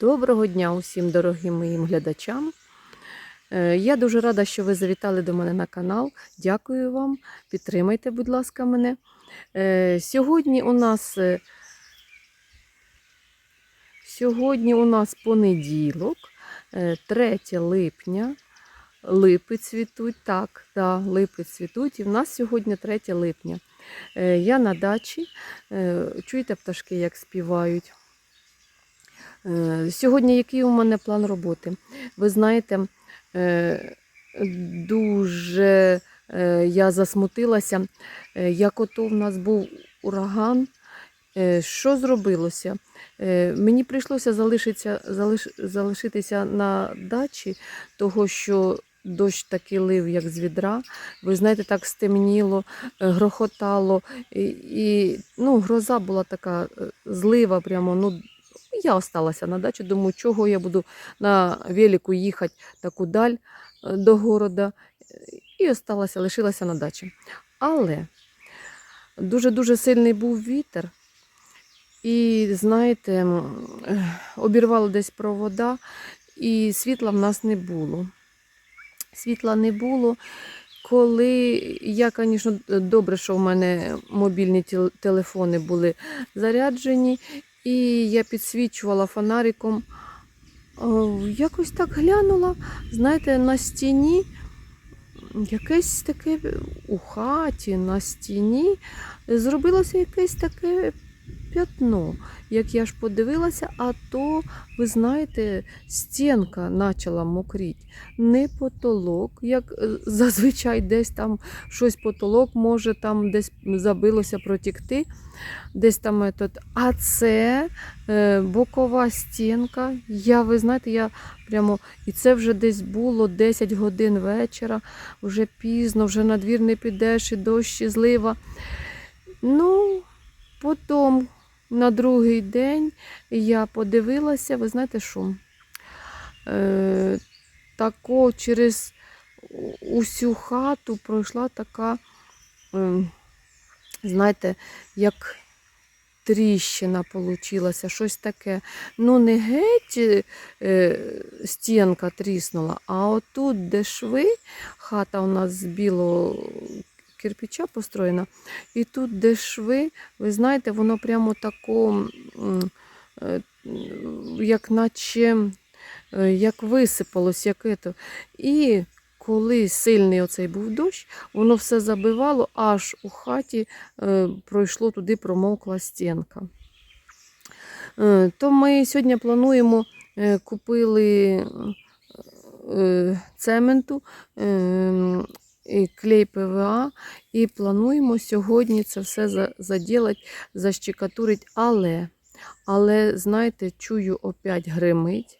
Доброго дня усім дорогим моїм глядачам. Е, Я дуже рада, що ви завітали до мене на канал. Дякую вам. Підтримайте, будь ласка, мене. Е, Сьогодні у нас е, сьогодні у нас понеділок, е, 3 липня. Липи цвітуть, так, да, липи цвітуть. І в нас сьогодні 3 липня. Я на дачі. Чуєте пташки, як співають. Е, Сьогодні який у мене план роботи? Ви знаєте, е, дуже е, я засмутилася, як ото в нас був ураган. Що зробилося? Мені прийшлося залишитися, залиш, залишитися на дачі, того що дощ таки лив, як з відра. Ви знаєте, так стемніло, грохотало, і, ну, гроза була така злива, прямо. ну, я осталася на дачі, думаю, чого я буду на велику їхати таку даль е, до города. І осталася, лишилася на дачі. Але дуже-дуже сильний був вітер. І, знаєте, обірвало десь провода, і світла в нас не було. Світла не було. Коли я, звісно, добре, що в мене мобільні телефони були заряджені, і я підсвічувала фонариком. Якось так глянула, знаєте, на стіні якесь таке у хаті на стіні зробилося якесь таке п'ятно. Як я ж подивилася, а то, ви знаєте, стінка почала мокріть. Не потолок, як е, зазвичай десь там щось потолок може там десь забилося протікти, десь там етот. А це е, бокова стінка. Я, ви знаєте, я прямо, і це вже десь було 10 годин вечора, вже пізно, вже на двір не підеш, і дощ, і злива. Ну, потім на другий день я подивилася, ви знаєте що? Е, тако через усю хату пройшла така, е, знаєте, як тріщина получилася, щось таке. Ну, не геть е, стінка тріснула, а отут, де шви, хата у нас з білого кирпича построєна, і тут, де шви, ви знаєте, воно прямо тако, е, як наче е, як висипалось, як ето. І коли сильний оцей був дощ, воно все забивало, аж у хаті е, пройшло туди промокла стінка. То ми сьогодні плануємо, купили цементу, клей ПВА, і плануємо сьогодні це все за- заділати, защекатурити. Але, але, знаєте, чую, опять гримить,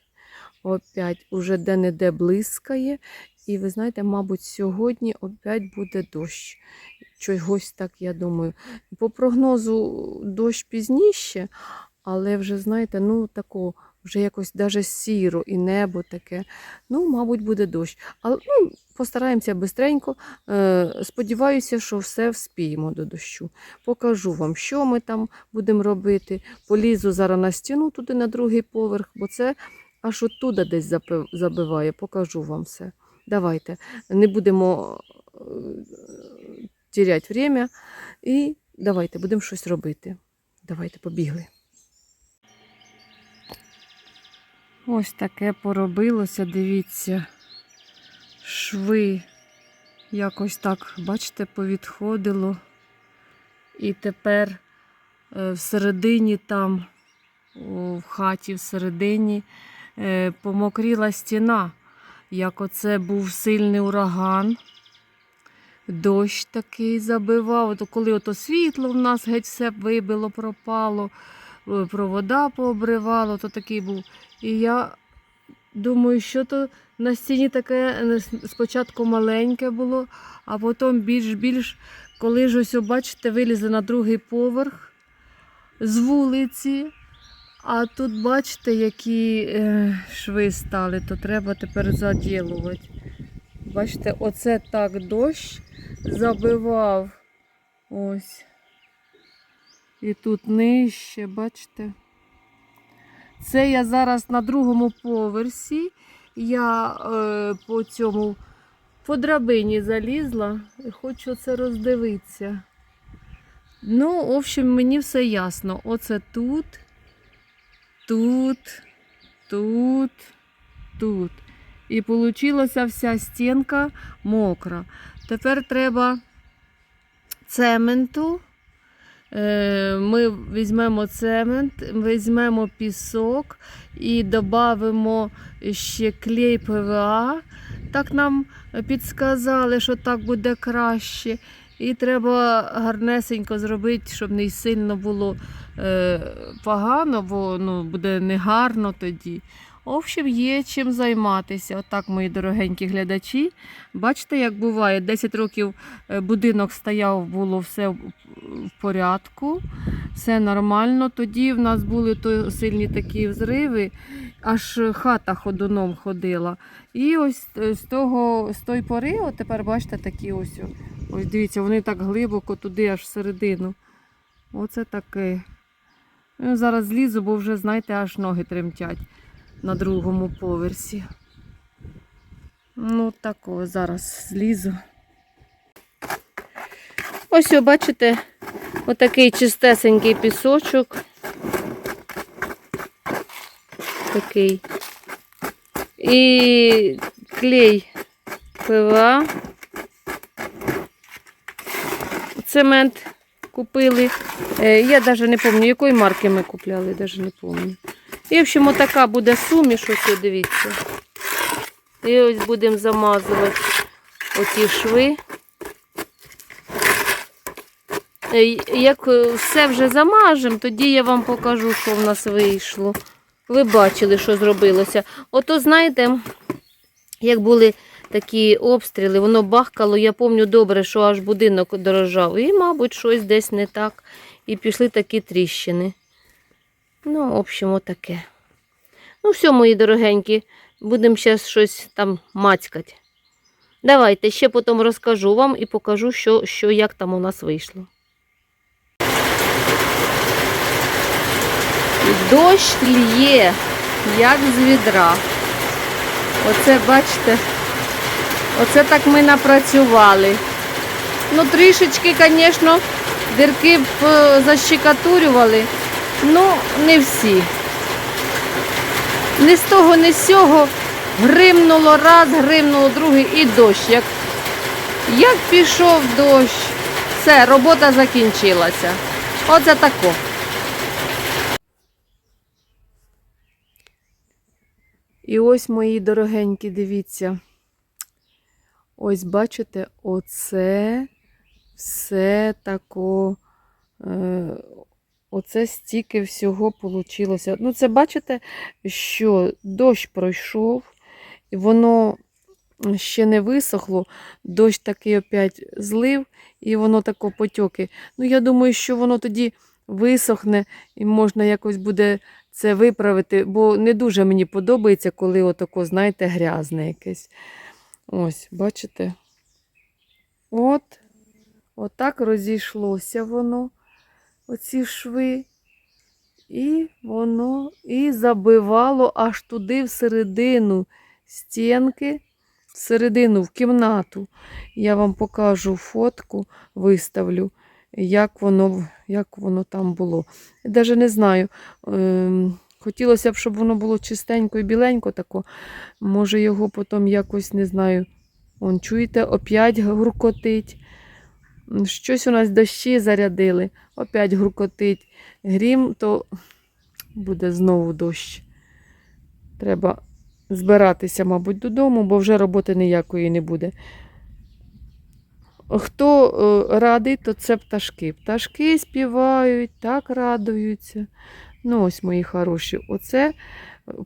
опять уже де-не-де блискає. І ви знаєте, мабуть, сьогодні опять буде дощ. Чогось так, я думаю. По прогнозу дощ пізніше, але вже, знаєте, ну тако, вже якось даже сіро і небо таке. Ну, мабуть, буде дощ. Але ну, постараємося бистренько. Е, сподіваюся, що все вспіємо до дощу. Покажу вам, що ми там будемо робити. Полізу зараз на стіну туди на другий поверх, бо це аж оттуда десь забиває. Покажу вам все. Давайте, не будемо е, тіряти время і давайте будемо щось робити. Давайте, побігли. Ось таке поробилося, дивіться. Шви якось так, бачите, повідходило. І тепер е, всередині там, в хаті всередині, е, помокріла стіна. Як оце був сильний ураган. Дощ такий забивав. Ото коли ото світло в нас геть все вибило, пропало, е, провода пообривало, то такий був. І я думаю, що то на стіні таке е, спочатку маленьке було, а потім більш-більш, коли ж ось, бачите, вилізли на другий поверх з вулиці. А тут бачите, які е, шви стали, то треба тепер заділувати. Бачите, оце так дощ забивав. Ось. І тут нижче, бачите. Це я зараз на другому поверсі. Я е, по цьому по драбині залізла і хочу це роздивитися. Ну, в общем, мені все ясно. Оце тут, тут, тут, тут. І получилася вся стінка мокра. Тепер треба цементу. Е, Ми візьмемо цемент, візьмемо пісок і додамо ще клей ПВА. Так нам підсказали, що так буде краще. І треба гарнесенько зробити, щоб не сильно було е, погано, бо ну, буде негарно тоді. В общем, є чим займатися. Отак, мої дорогенькі глядачі. Бачите, як буває, 10 років е, будинок стояв, було все в порядку, все нормально. Тоді в нас були то сильні такі взриви, аж хата ходуном ходила. І ось е, з того, з тої пори, от тепер бачите, такі ось. Ось дивіться, вони так глибоко туди, аж всередину. Оце таке. Ну, зараз злізу, бо вже, знаєте, аж ноги тремтять на другому поверсі. Ну, тако, зараз злізу. Ось, о, бачите, отакий чистесенький пісочок. Такий. І клей ПВА. Цемент купили. Е, Я навіть не пам'ятаю, якої марки ми купляли, навіть не пам'ятаю. І, в общем, така буде суміш, ось, дивіться. І ось будемо замазувати оті шви. Е, Як все вже замажемо, тоді я вам покажу, що в нас вийшло. Ви бачили, що зробилося. Ото, знаєте, як були такі обстріли, воно бахкало, я пам'ятаю добре, що аж будинок дорожав. І, мабуть, щось десь не так. І пішли такі тріщини. Ну, в общем, отаке. Ну, все, мої дорогенькі, будемо зараз щось там мацькати. Давайте ще потім розкажу вам і покажу, що, що як там у нас вийшло. Дощ лє, як з відра. Оце, бачите, оце так ми напрацювали. Ну, трішечки, звісно, дірки е, защекатурювали, ну, не всі. Ні з того, ні з сього гримнуло раз, гримнуло другий і дощ. Як, як пішов дощ, все, робота закінчилася. Оце тако. І ось, мої дорогенькі, дивіться. Ось бачите, оце все тако. Е, оце стільки всього вийшло. Ну, це бачите, що дощ пройшов, і воно ще не висохло. Дощ такий опять злив, і воно тако потьоки. Ну, я думаю, що воно тоді висохне і можна якось буде це виправити, бо не дуже мені подобається, коли отако, знаєте, грязне якесь. Ось, бачите? От, отак розійшлося воно, оці шви. І воно і забивало аж туди всередину стінки, всередину, в кімнату. Я вам покажу фотку, виставлю, як воно, як воно там було. Я навіть не знаю. Ем, хотілося б, щоб воно було чистенько і біленько тако. Може, його потім якось не знаю. Он, чуєте, опять гуркотить. Щось у нас дощі зарядили, опять гуркотить. Грім, то буде знову дощ. Треба збиратися, мабуть, додому, бо вже роботи ніякої не буде. Хто е, радий, то це пташки. Пташки співають, так радуються. Ну, ось, мої хороші, оце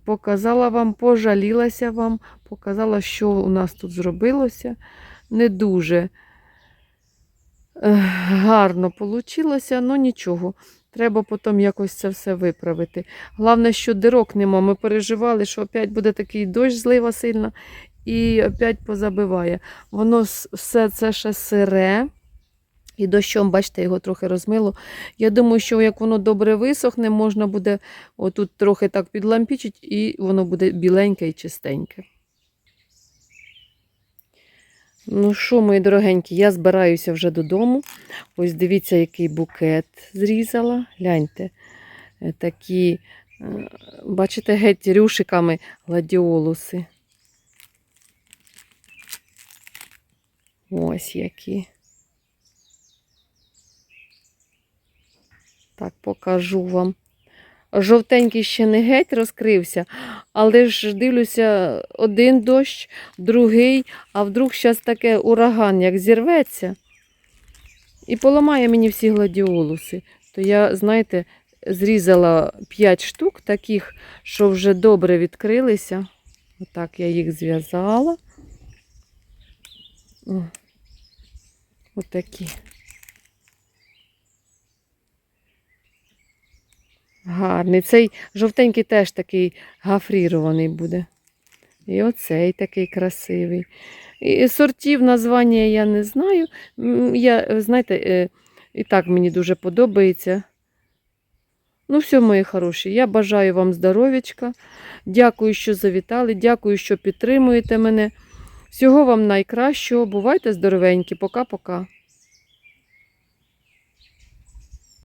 показала вам, пожалілася вам, показала, що у нас тут зробилося. Не дуже е, гарно вийшло, ну нічого. Треба потім якось це все виправити. Головне, що дирок нема. Ми переживали, що опять буде такий дощ, злива сильна, і опять позабиває. Воно все це ще сире. І дощом, бачите, його трохи розмило. Я думаю, що як воно добре висохне, можна буде отут трохи так підлампічити, і воно буде біленьке і чистеньке. Ну що, мої дорогенькі, я збираюся вже додому. Ось дивіться, який букет зрізала. Гляньте, Е, такі, е, бачите, геть рюшиками гладіолуси. Ось які. Так, покажу вам. Жовтенький ще не геть розкрився, але ж дивлюся, один дощ, другий, а вдруг зараз таке ураган, як зірветься, і поламає мені всі гладіолуси. То я, знаєте, зрізала 5 штук таких, що вже добре відкрилися. Отак я їх зв'язала. Отакі. Гарний. Цей жовтенький теж такий гафрірований буде. І оцей такий красивий. І сортів названня я не знаю. Я, знаєте, е, і так мені дуже подобається. Ну, все, мої хороші, я бажаю вам здоров'ячка. Дякую, що завітали. Дякую, що підтримуєте мене. Всього вам найкращого. Бувайте здоровенькі. Пока-пока.